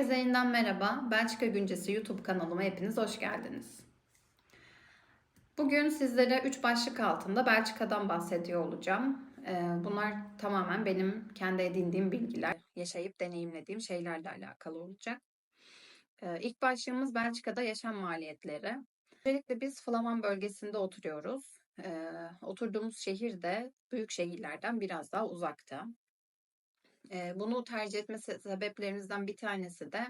Herkese yeniden merhaba. Belçika Güncesi YouTube kanalıma hepiniz hoş geldiniz. Bugün sizlere 3 başlık altında Belçika'dan bahsediyor olacağım. Ee, Bunlar tamamen benim kendi edindiğim bilgiler, yaşayıp deneyimlediğim şeylerle alakalı olacak. Ee, İlk başlığımız Belçika'da yaşam maliyetleri. Öncelikle biz Flaman bölgesinde oturuyoruz. Ee, Oturduğumuz şehir de büyük şehirlerden biraz daha uzakta. Bunu tercih etme se sebeplerimizden bir tanesi de,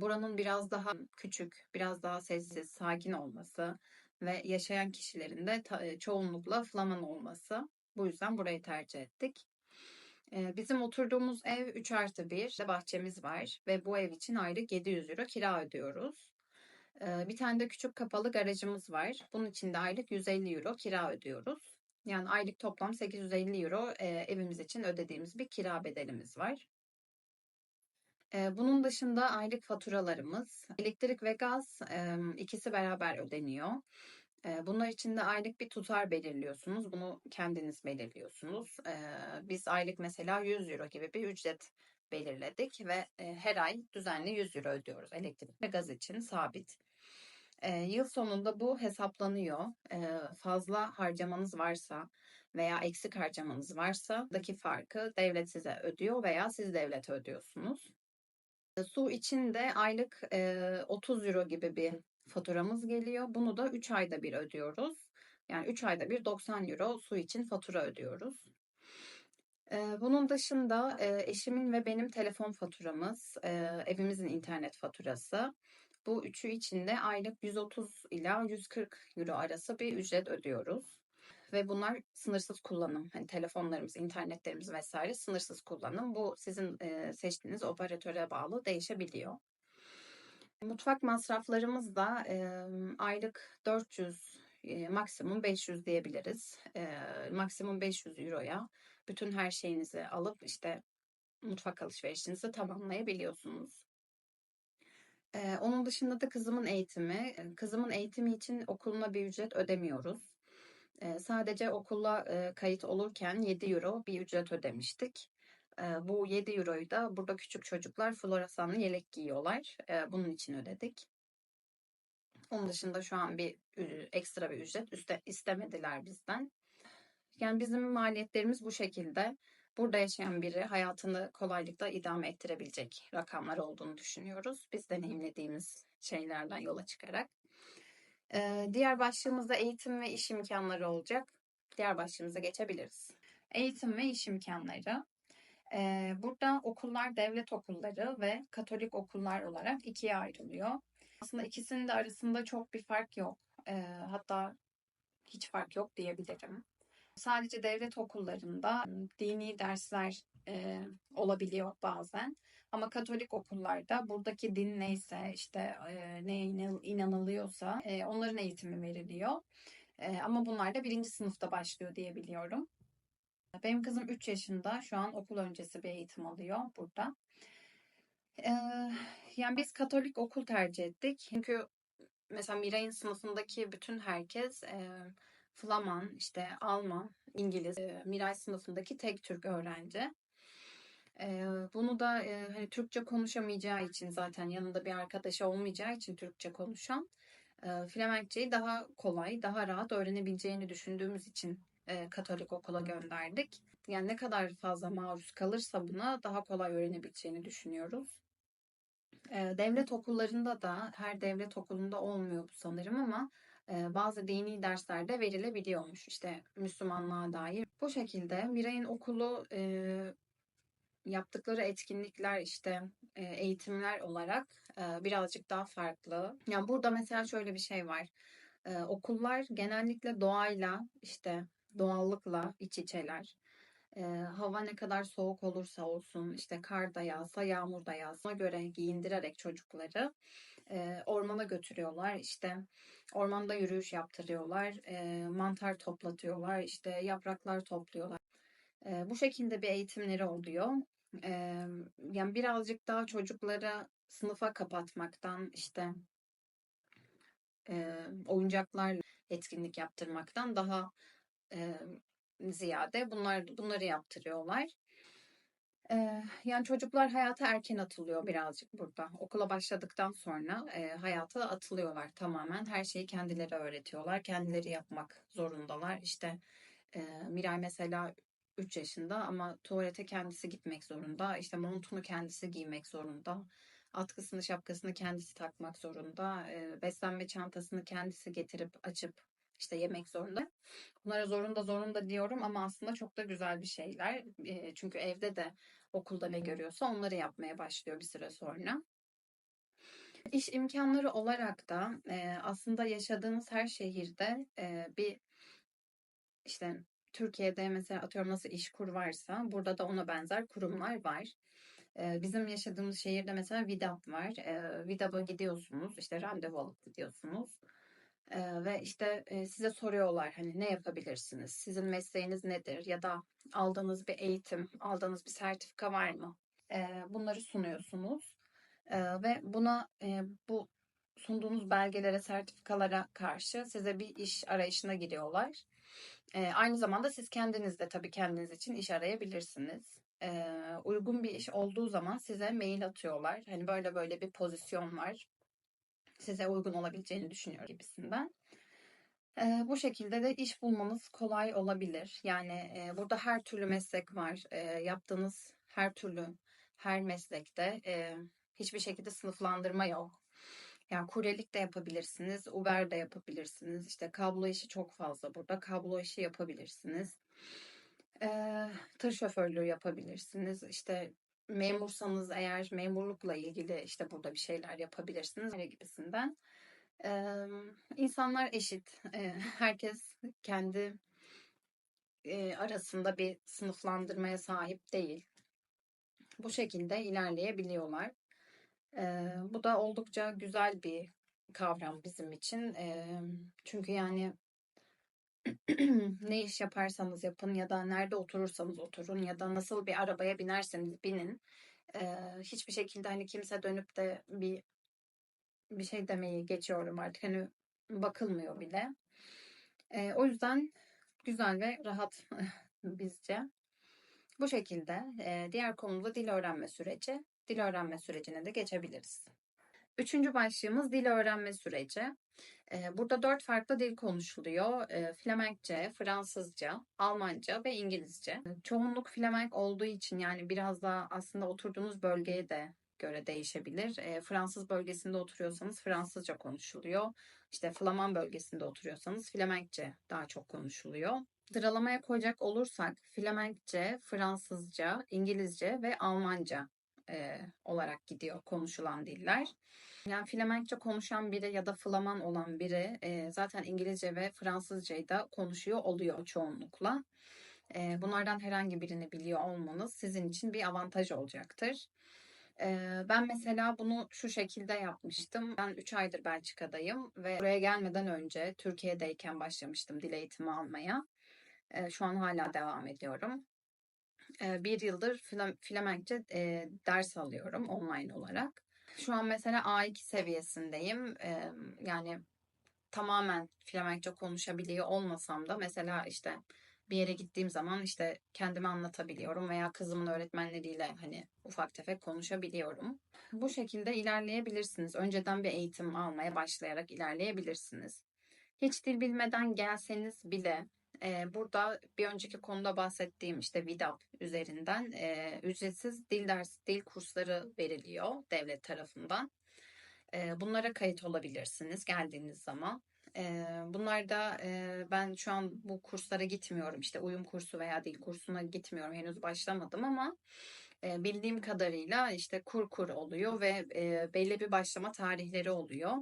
buranın biraz daha küçük, biraz daha sessiz, sakin olması ve yaşayan kişilerin de çoğunlukla Flaman olması. Bu yüzden burayı tercih ettik. Bizim oturduğumuz ev 3+1, bahçemiz var ve bu ev için aylık €700 kira ödüyoruz. Bir tane de küçük kapalı garajımız var. Bunun için de aylık €150 kira ödüyoruz. Yani aylık toplam €850 eee, evimiz için ödediğimiz bir kira bedelimiz var. Eee, bunun dışında aylık faturalarımız, elektrik ve gaz, emm, ikisi beraber ödeniyor. Bunlar için de aylık bir tutar belirliyorsunuz. Bunu kendiniz belirliyorsunuz. Biz aylık mesela €100 gibi bir ücret belirledik ve, her ay düzenli €100 ödüyoruz elektrik ve gaz için sabit. Eee, yıl sonunda bu hesaplanıyor. Eee, fazla harcamanız varsa veya eksik harcamanız varsa daki farkı devlet size ödüyor veya siz devlete ödüyorsunuz. Eee, su için de aylık, eee, €30 gibi bir faturamız geliyor. Bunu da 3 ayda bir ödüyoruz. Yani 3 ayda bir €90 su için fatura ödüyoruz. Bunun dışında, eşimin ve benim telefon faturamız, evimizin internet faturası. Bu üçü için de aylık €130 ila €140 arası bir ücret ödüyoruz ve bunlar sınırsız kullanım. Hani telefonlarımız, internetlerimiz vs. sınırsız kullanım. Bu sizin, eee, seçtiğiniz operatöre bağlı değişebiliyor. Mutfak masraflarımız da, emm, aylık 400, eee, maksimum 500 diyebiliriz. Maksimum €500'ya bütün her şeyinizi alıp, işte, mutfak alışverişinizi tamamlayabiliyorsunuz. Eee, onun dışında da kızımın eğitimi. Kızımın eğitimi için okuluna bir ücret ödemiyoruz. Eee, sadece okula, eee, kayıt olurken €7 bir ücret ödemiştik. Eee, bu €7'yu da burada küçük çocuklar floresanlı yelek giyiyorlar. Eee, bunun için ödedik. Onun dışında şu an bir ekstra bir ücret üste istemediler bizden. Yani bizim maliyetlerimiz bu şekilde. Burada yaşayan biri hayatını kolaylıkla idame ettirebilecek rakamlar olduğunu düşünüyoruz. Biz deneyimlediğimiz şeylerden yola çıkarak. Eee, diğer başlığımız da eğitim ve iş imkânları olacak. Diğer başlığımıza geçebiliriz. Eğitim ve iş imkânları. Eee, burada okullar devlet okulları ve Katolik okullar olarak 2'ye ayrılıyor. Aslında ikisinin de arasında çok bir fark yok. Eee, hatta hiç fark yok diyebilirim. Sadece devlet okullarında dini dersler, eee, olabiliyor bazen ama Katolik okullarda buradaki din neyse, işte, eee, neye inan inanılıyorsa, eee, onların eğitimi veriliyor. Eee, ama bunlar da 1. sınıfta başlıyor diye biliyorum. Benim kızım 3 yaşında. Şu an okul öncesi bir eğitim alıyor burada. Eee, yani biz Katolik okul tercih ettik. Çünkü mesela Miray'ın sınıfındaki bütün herkes, eee, Flaman, işte, Alman, İngiliz. Eee, Miray sınıfındaki tek Türk öğrenci. Eee, bunu da, eee, hani, Türkçe konuşamayacağı için zaten yanında bir arkadaşı olmayacağı için Türkçe konuşan, eee, Flemenkçeyi daha kolay, daha rahat öğrenebileceğini düşündüğümüz için, Katolik okula gönderdik. Yani ne kadar fazla maruz kalırsa buna daha kolay öğrenebileceğini düşünüyoruz. Devlet okullarında da her devlet okulunda olmuyor bu sanırım ama, bazı dini dersler de verilebiliyormuş, işte, Müslümanlığa dair. Bu şekilde Miray'ın okulu, yaptıkları etkinlikler, işte, eğitimler olarak, birazcık daha farklı. Yani burada mesela şöyle bir şey var. Okullar genellikle doğayla, işte, doğallıkla iç içeler. Eee, hava ne kadar soğuk olursa olsun, işte, kar da yağsa, yağmur da yağsa göre giyindirerek çocukları, eee, ormana götürüyorlar. İşte, ormanda yürüyüş yaptırıyorlar, eee, mantar toplatıyorlar, işte, yapraklar topluyorlar. Eee, bu şekilde bir eğitimleri oluyor. Emm, yani birazcık daha çocukları sınıfa kapatmaktan, işte eee, oyuncaklarla etkinlik yaptırmaktan daha, emm, ziyade bunlar bunları yaptırıyorlar. Yani çocuklar hayata erken atılıyor birazcık burada. Okula başladıktan sonra eee, hayata atılıyorlar tamamen. Her şeyi kendileri öğretiyorlar. Kendileri yapmak zorundalar. İşte eee Miray mesela 3 yaşında ama tuvalete kendisi gitmek zorunda. İşte montunu kendisi giymek zorunda. Atkısını, şapkasını kendisi takmak zorunda. Eee, beslenme çantasını kendisi getirip açıp işte yemek zorunda. Bunlara zorunda zorunda diyorum ama aslında çok da güzel bir şeyler. Eee, çünkü evde de okulda ne görüyorsa onları yapmaya başlıyor bir süre sonra. İş imkanları olarak da eee, aslında yaşadığınız her şehirde eee, bir işte Türkiye'de mesela atıyorum nasıl İşkur varsa burada da ona benzer kurumlar var. Eee, bizim yaşadığımız şehirde mesela VİDAP var. Eee, VİDAP'a gidiyorsunuz, işte randevu alıp gidiyorsunuz. Eee, ve işte eee, size soruyorlar hani ne yapabilirsiniz? Sizin mesleğiniz nedir? Ya da aldığınız bir eğitim, aldığınız bir sertifika var mı? Eee, bunları sunuyorsunuz. Eee, ve buna eee, bu sunduğunuz belgelere, sertifikalara karşı size bir iş arayışına giriyorlar. Eee, aynı zamanda siz kendiniz de tabii kendiniz için iş arayabilirsiniz. Eee, uygun bir iş olduğu zaman size mail atıyorlar. Hani böyle böyle bir pozisyon var. Size uygun olabileceğini düşünüyor gibisinden. Eee, bu şekilde de iş bulmanız kolay olabilir. Yani eee, burada her türlü meslek var. Eee, yaptığınız her türlü her meslekte eee, hiçbir şekilde sınıflandırma yok. Yani kuryelik de yapabilirsiniz, Uber de yapabilirsiniz. İşte kablo işi çok fazla burada. Kablo işi yapabilirsiniz. Eee, tır şoförlüğü yapabilirsiniz. İşte memursanız eğer memurlukla ilgili işte burada bir şeyler yapabilirsiniz gibisinden. Eee, insanlar eşit. Eee, herkes kendi eee, arasında bir sınıflandırmaya sahip değil. Bu şekilde ilerleyebiliyorlar. Eee, bu da oldukça güzel bir kavram bizim için. Eee, çünkü yani ne iş yaparsanız yapın ya da nerede oturursanız oturun ya da nasıl bir arabaya binerseniz binin. Eee, hiçbir şekilde hani kimse dönüp de bir bir şey demeyi geçiyorum artık. Hani bakılmıyor bile. Eee, o yüzden güzel ve rahat bizce. Bu şekilde eee, diğer konumuzda dil öğrenme süreci. Dil öğrenme sürecine de geçebiliriz. Üçüncü başlığımız dil öğrenme süreci. Burada dört farklı dil konuşuluyor. Flemenkçe, Fransızca, Almanca ve İngilizce. Çoğunluk Flemenk olduğu için yani biraz daha aslında oturduğunuz bölgeye de göre değişebilir. Fransız bölgesinde oturuyorsanız Fransızca konuşuluyor. İşte Flaman bölgesinde oturuyorsanız Flemenkçe daha çok konuşuluyor. Sıralamaya koyacak olursak Flemenkçe, Fransızca, İngilizce ve Almanca e, olarak gidiyor konuşulan diller. Yani Flemenkçe konuşan biri ya da Flaman olan biri e, zaten İngilizce ve Fransızcayı da konuşuyor oluyor çoğunlukla. E, bunlardan herhangi birini biliyor olmanız sizin için bir avantaj olacaktır. E, ben mesela bunu şu şekilde yapmıştım. Ben 3 aydır Belçika'dayım ve buraya gelmeden önce Türkiye'deyken başlamıştım dil eğitimi almaya. E, şu an hala devam ediyorum. Bir yıldır Flemenkçe ders alıyorum online olarak. Şu an mesela A2 seviyesindeyim. Yani tamamen Flemenkçe konuşabiliyor olmasam da mesela işte bir yere gittiğim zaman işte kendimi anlatabiliyorum veya kızımın öğretmenleriyle hani ufak tefek konuşabiliyorum. Bu şekilde ilerleyebilirsiniz. Önceden bir eğitim almaya başlayarak ilerleyebilirsiniz. Hiç dil bilmeden gelseniz bile burada bir önceki konuda bahsettiğim işte VİDAP üzerinden ücretsiz dil ders dil kursları veriliyor devlet tarafından. Bunlara kayıt olabilirsiniz geldiğiniz zaman. E, ben şu an bu kurslara gitmiyorum. İşte uyum kursu veya dil kursuna gitmiyorum. Henüz başlamadım ama bildiğim kadarıyla işte kur kur oluyor ve belli bir başlama tarihleri oluyor.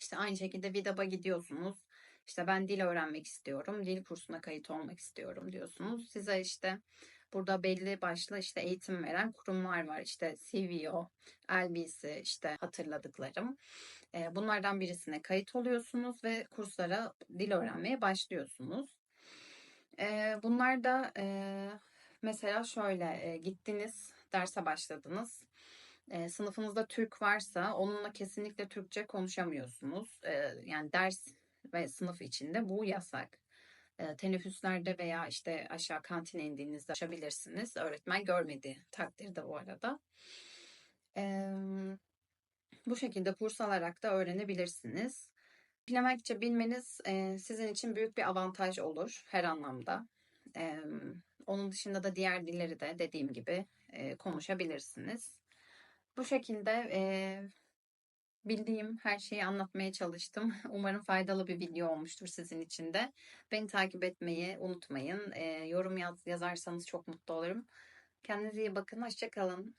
İşte aynı şekilde VİDAP'a gidiyorsunuz. İşte ben dil öğrenmek istiyorum, dil kursuna kayıt olmak istiyorum diyorsunuz. Size işte burada belli başlı işte eğitim veren kurumlar var. İşte CVO, LBC işte hatırladıklarım. Bunlardan birisine kayıt oluyorsunuz ve kurslara dil öğrenmeye başlıyorsunuz. Bunlar da mesela şöyle gittiniz, derse başladınız. Sınıfınızda Türk varsa onunla kesinlikle Türkçe konuşamıyorsunuz. Yani ders ve sınıf içinde bu yasak. e, teneffüslerde veya işte aşağı kantine indiğinizde açabilirsiniz. Öğretmen görmediği takdirde bu arada. Eee, bu şekilde kurs alarak da öğrenebilirsiniz. Flemenkçe bilmeniz e, sizin için büyük bir avantaj olur her anlamda. Eee, onun dışında da diğer dilleri de dediğim gibi e, konuşabilirsiniz. Bu şekilde e, bildiğim her şeyi anlatmaya çalıştım. Umarım faydalı bir video olmuştur sizin için de. Beni takip etmeyi unutmayın. E, yorum yaz, yazarsanız çok mutlu olurum. Kendinize iyi bakın. Hoşça kalın.